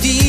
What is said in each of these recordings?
deep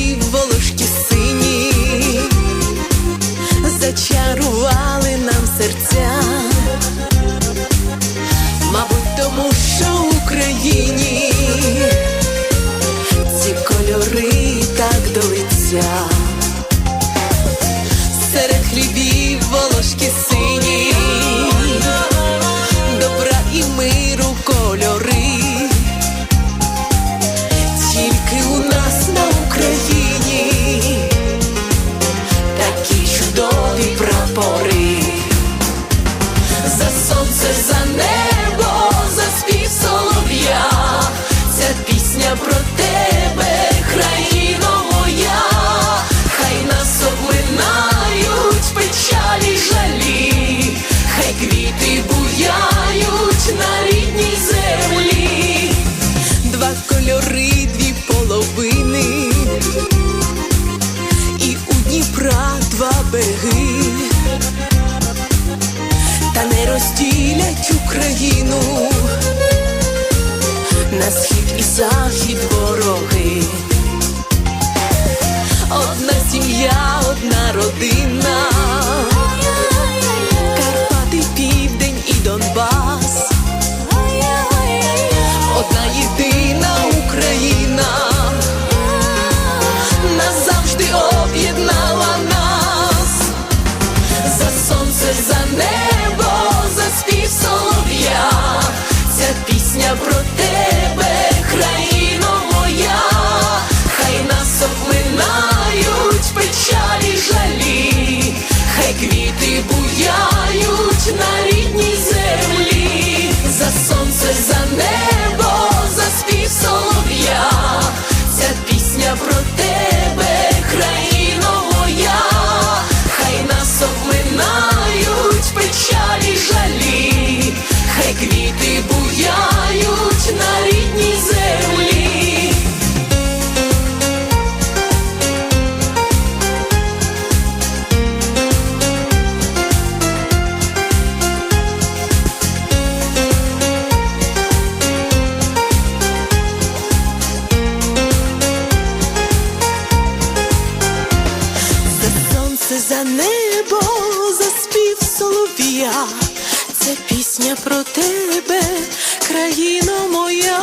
Україно моя,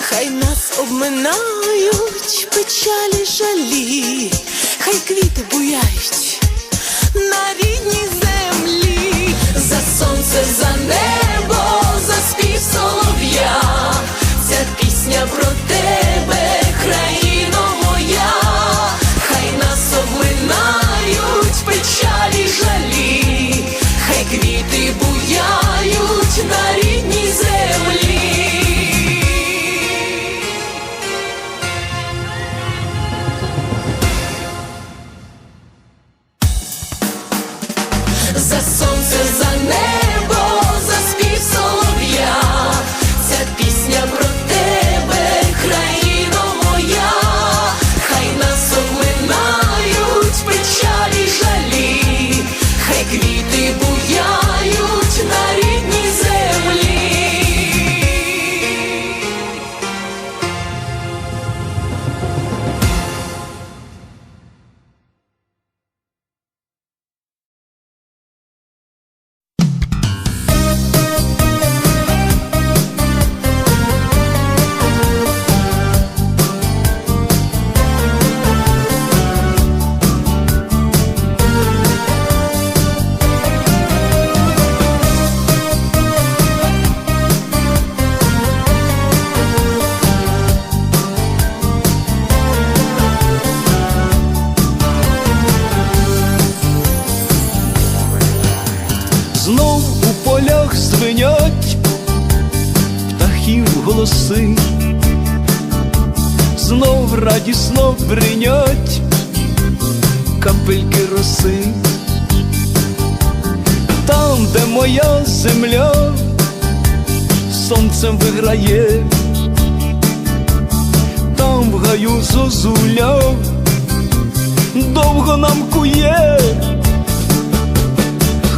хай нас обминають печалі жалі, хай квіти буяють на рідній землі, за сонце, за небо, за спів солов'я, ця пісня про те. знов радісно бринять капельки роси, там, де моя земля сонцем виграє, там в гаю зозуля довго нам кує,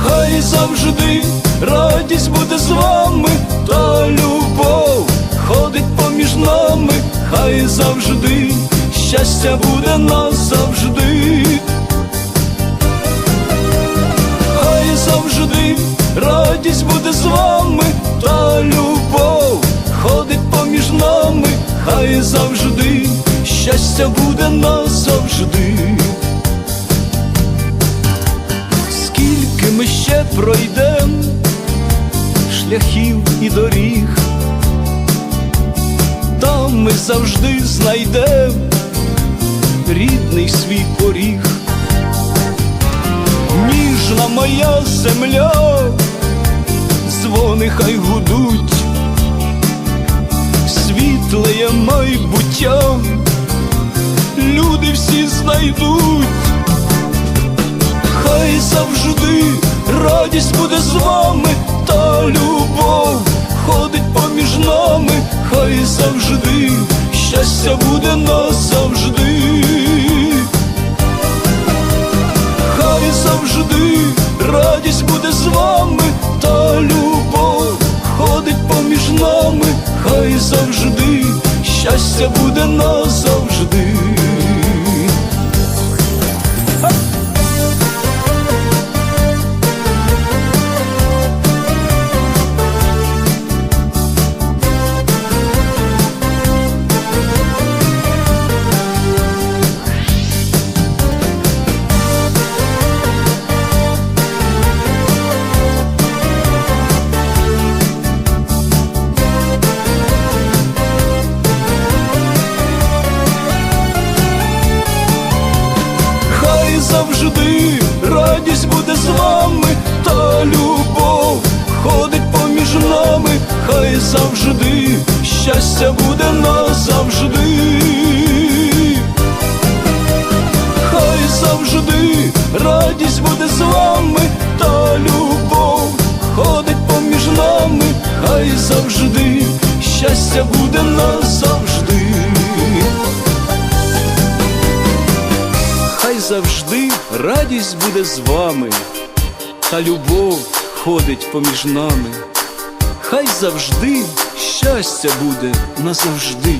хай завжди радість буде з вами. і завжди, щастя буде нас завжди, Ой, завжди, радість буде з вами, та любов ходить поміж нами, хай завжди, щастя буде нас завжди. Скільки ми ще пройдем шляхів і доріг ми завжди знайдем рідний свій поріг. Ніжна моя земля, дзвони хай гудуть, світлеє майбуття, люди всі знайдуть, хай завжди радість буде з вами, та любов ходить поміж нами, хай завжди щастя буде назавжди. Хай завжди радість буде з вами, та любов ходить поміж нами, хай завжди щастя буде назавжди. Любов ходить поміж нами, хай завжди щастя буде назавжди. Хай завжди радість буде з вами, та любов ходить поміж нами, хай завжди щастя буде назавжди. Хай завжди радість буде з вами, та любов ходить поміж нами. Хай завжди щастя буде назавжди.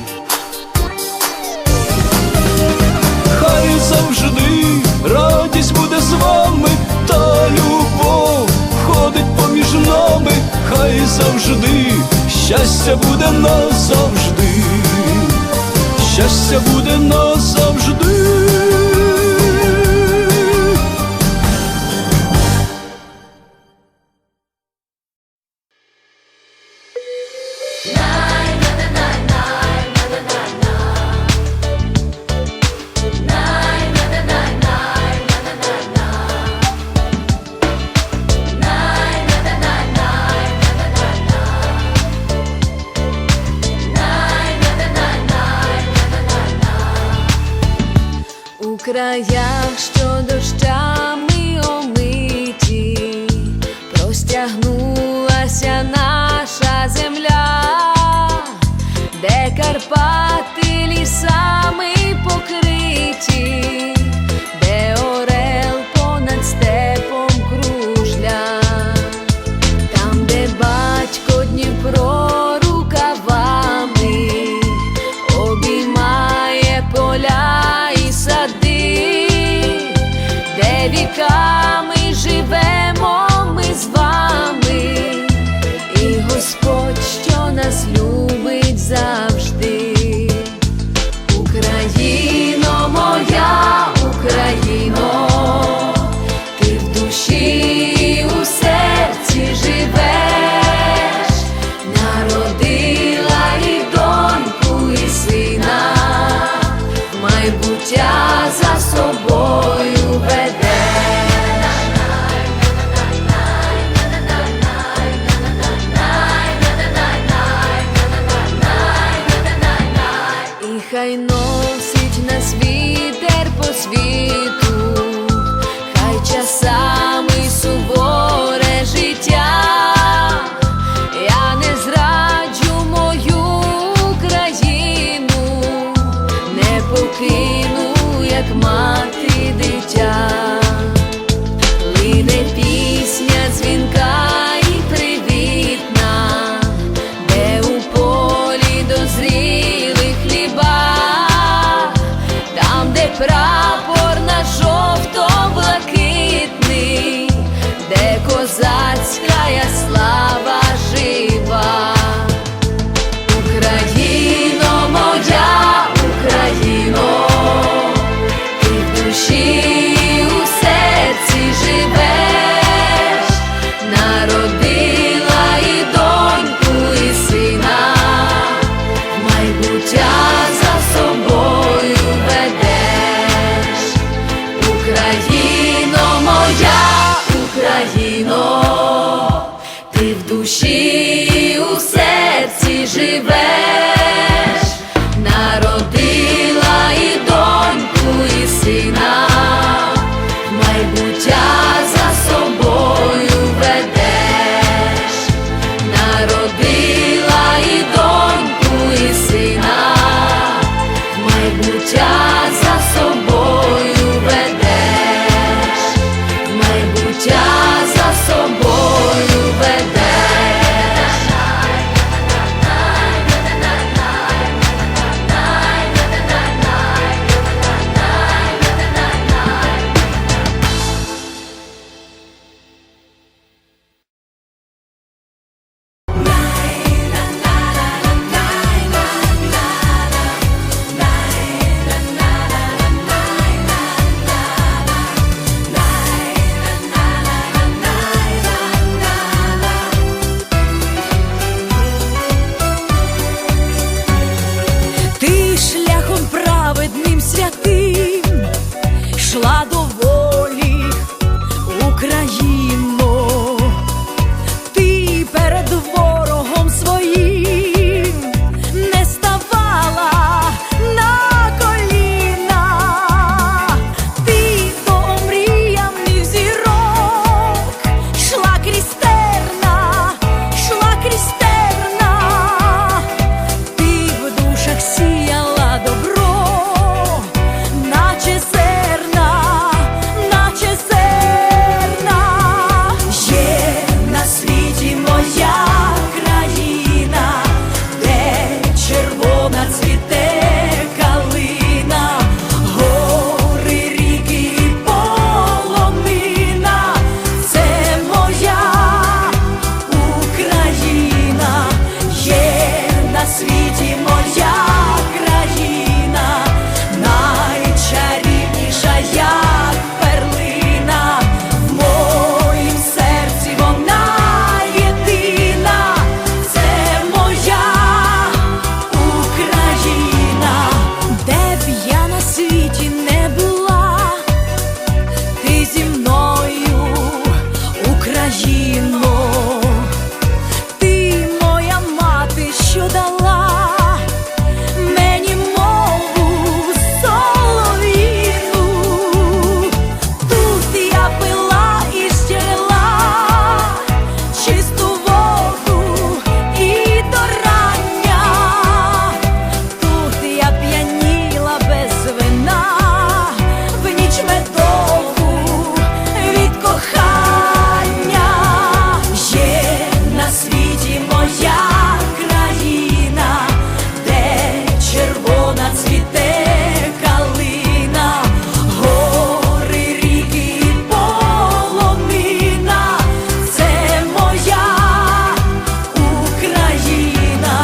Хай завжди радість буде з вами, та любов ходить поміж нами, хай завжди щастя буде назавжди, щастя буде назавжди. Краях, що дощами хай носить нас вітер по світу,